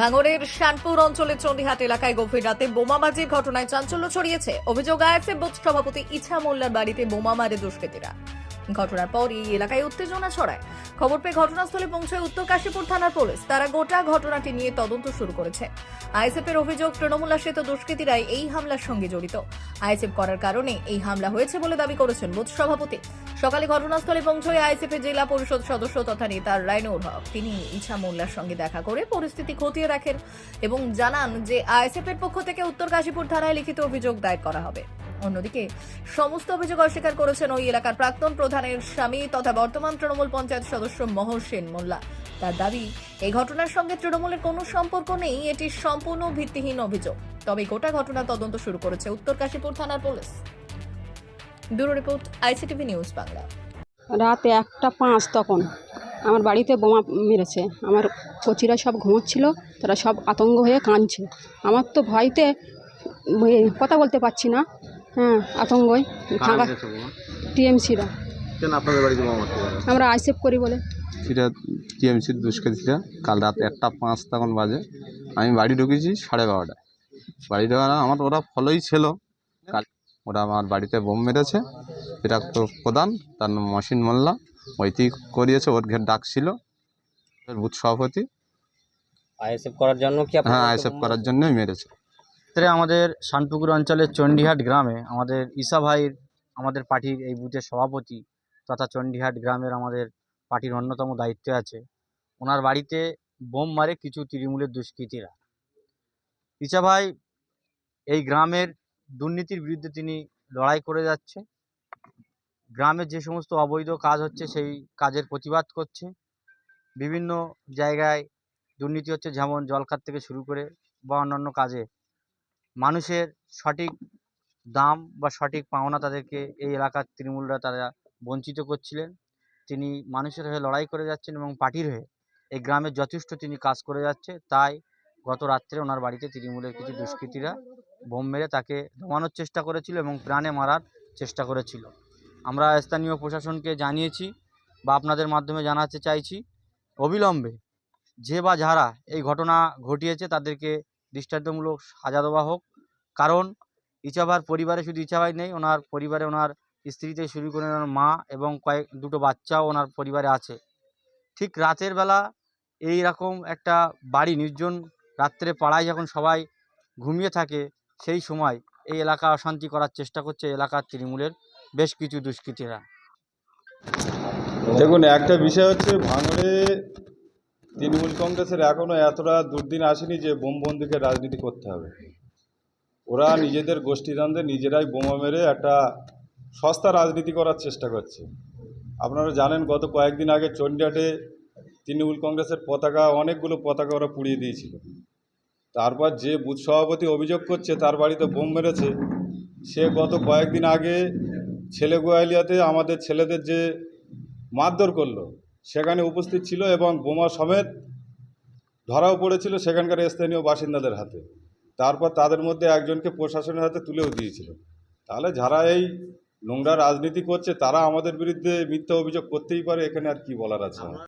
ভাঙড়ের শানপুর অঞ্চলের চণ্ডীহাট এলাকায় গভীর রাতে বোমাবাজির ঘটনায় চাঞ্চল্য ছড়িয়েছে। অভিযোগ আইএসএফ বোধ সভাপতি ইছা মোল্লার বাড়িতে বোমা মারে দুষ্কৃতীরা। ঘটনার পর এই এলাকায় উত্তেজনা ছড়ায়। খবর পেয়ে ঘটনাস্থলে পৌঁছয় উত্তর কাশীপুর থানার পুলিশ। তারা গোটা ঘটনাটি নিয়ে তদন্ত শুরু করেছে। আইএসএফ এর অভিযোগ, তৃণমূল আশ্রিত দুষ্কৃতীরাই এই হামলার সঙ্গে জড়িত। আইএসএফ করার কারণে এই হামলা হয়েছে বলে দাবি করেছেন বুথ সভাপতি। সকালে ঘটনাস্থলে পৌঁছয় আইএসএফ এর জেলা পরিষদ সদস্য তথা নেতা রাইনুর হক। তিনি ইছা মোল্লার সঙ্গে দেখা করে পরিস্থিতি খতিয়ে রাখেন এবং জানান যে আইএসএফ এর পক্ষ থেকে উত্তর কাশীপুর থানায় লিখিত অভিযোগ দায়ের করা হবে। অন্যদিকে, সমস্ত অভিযোগ অস্বীকার করেছেন ওই এলাকার প্রাক্তন প্রধানের স্বামী তথা বর্তমান তৃণমূল পঞ্চায়েত সদস্য মহর সেন মোল্লা। তার দাবি, এই ঘটনার সঙ্গে তৃণমূলের কোনো সম্পর্ক নেই, এটি সম্পূর্ণ ভিত্তিহীন অভিযোগ। তবে গোটা ঘটনা তদন্ত শুরু করেছে উত্তর কাশীপুর থানার police. Bureau report, ICTV news Bangla. রাত একটা পাঁচ তখন আমার বাড়িতে বোমা মেরেছে। আমার কচিরা সব ঘুমোচ্ছিল, তারা সব আতঙ্ক হয়ে কাঁদছে। আমার তো ভয়তে কথা বলতে পারছি না। হ্যাঁ আতঙ্কই। ফাঁকা টিএমসিরা। কেন আপনাদের বাড়িতে বোমা মারতে পারে আমরা আইসেফ করি বলে। সেটা টিএমসির দুষ্কৃতীরা কাল রাত একটা পাঁচ তখন বাজে। আমি বাড়ি ঢুকেছি সাড়ে বারোটায়। বাড়ি ঢোকার আমার ওরা ফলোই ছিল। কাল ওরা আমার বাড়িতে বোম মেরেছে। এটা তো প্রধান তার নাম মসিন মোল্লা। ওইটি করিয়েছে ওর ঘের ডাক ছিল। ওর বুথ সভাপতি। আইএসএফ করার জন্য কি হ্যাঁ আইসেফ করার জন্যই মেরেছে। ক্ষেত্রে আমাদের শানপুকুর অঞ্চলের চণ্ডীহাট গ্রামে আমাদের ঈশা ভাইয়ের, আমাদের পার্টির এই বুথের সভাপতি তথা চণ্ডীহাট গ্রামের আমাদের পার্টির অন্যতম দায়িত্বে আছে। ওনার বাড়িতে বোম মারে কিছু তৃণমূলের দুষ্কৃতীরা। ঈশা ভাই, এই গ্রামের দুর্নীতির বিরুদ্ধে তিনি লড়াই করে যাচ্ছে। গ্রামে যে সমস্ত অবৈধ কাজ হচ্ছে, সেই কাজের প্রতিবাদ করছে। বিভিন্ন জায়গায় দুর্নীতি হচ্ছে, যেমন জলখাত থেকে শুরু করে বা অন্যান্য কাজে মানুষের সঠিক দাম বা সঠিক পাওনা তাদেরকে এই এলাকার তৃণমূলরা তারা বঞ্চিত করছিলেন। তিনি মানুষের হয়ে লড়াই করে যাচ্ছেন এবং পার্টির হয়ে এই গ্রামের যথেষ্ট তিনি কাজ করে যাচ্ছে। তাই গত রাত্রে ওনার বাড়িতে তৃণমূলের কিছু দুষ্কৃতীরা বোম মেরে তাকে দমানোর চেষ্টা করেছিল এবং প্রাণে মারার চেষ্টা করেছিল। আমরা স্থানীয় প্রশাসনকে জানিয়েছি বা আপনাদের মাধ্যমে জানাতে চাইছি, অবিলম্বে যে বা যারা এই ঘটনা ঘটিয়েছে তাদেরকে দৃষ্টান্তমূলক সাজা দেওয়া হোক। কারণ ইচাভার পরিবারে শুধু ইচাভাই নেই, ওনার পরিবারে ওনার স্ত্রী থেকে শুরু করে ওনার মা এবং কয়েক, দুটো বাচ্চাও ওনার পরিবারে আছে। ঠিক রাতের বেলা এই রকম একটা বাড়ি নির্জন রাত্রে পাড়ায় যখন সবাই ঘুমিয়ে থাকে, সেই সময় এই এলাকা অশান্তি করার চেষ্টা করছে এলাকার তৃণমূলের বেশ কিছু দুষ্কৃতীরা। দেখুন, একটা বিষয় হচ্ছে ভাঙড়ে তৃণমূল কংগ্রেসের এখনও এতটা দুর্দিন আসেনি যে বোম বন্দুকের রাজনীতি করতে হবে। ওরা নিজেদের গোষ্ঠীদ্বন্দ্বে নিজেরাই বোমা মেরে একটা সস্তা রাজনীতি করার চেষ্টা করছে। আপনারা জানেন, গত কয়েকদিন আগে চণ্ডীহাটে তৃণমূল কংগ্রেসের পতাকা, অনেকগুলো পতাকা ওরা পুড়িয়ে দিয়েছিল। তারপর যে বুথ সভাপতি অভিযোগ করছে, তার বাড়িতে বোম মেরেছে, সে গত কয়েকদিন আগে ছেলে গোয়ালিয়াতে আমাদের ছেলেদের যে মারধর করল সেখানে উপস্থিত ছিল এবং বোমা সমেত ধরাও পড়েছিল সেখানকার স্থানীয় বাসিন্দাদের হাতে তারপর তাদের মধ্যে একজনকে প্রশাসনের হাতে তুলেও দিয়েছিল তাহলে যারা এই নোংরা রাজনীতি করছে, তারা আমাদের বিরুদ্ধে মিথ্যা অভিযোগ করতেই পারে, এখানে আর কি বলার আছে?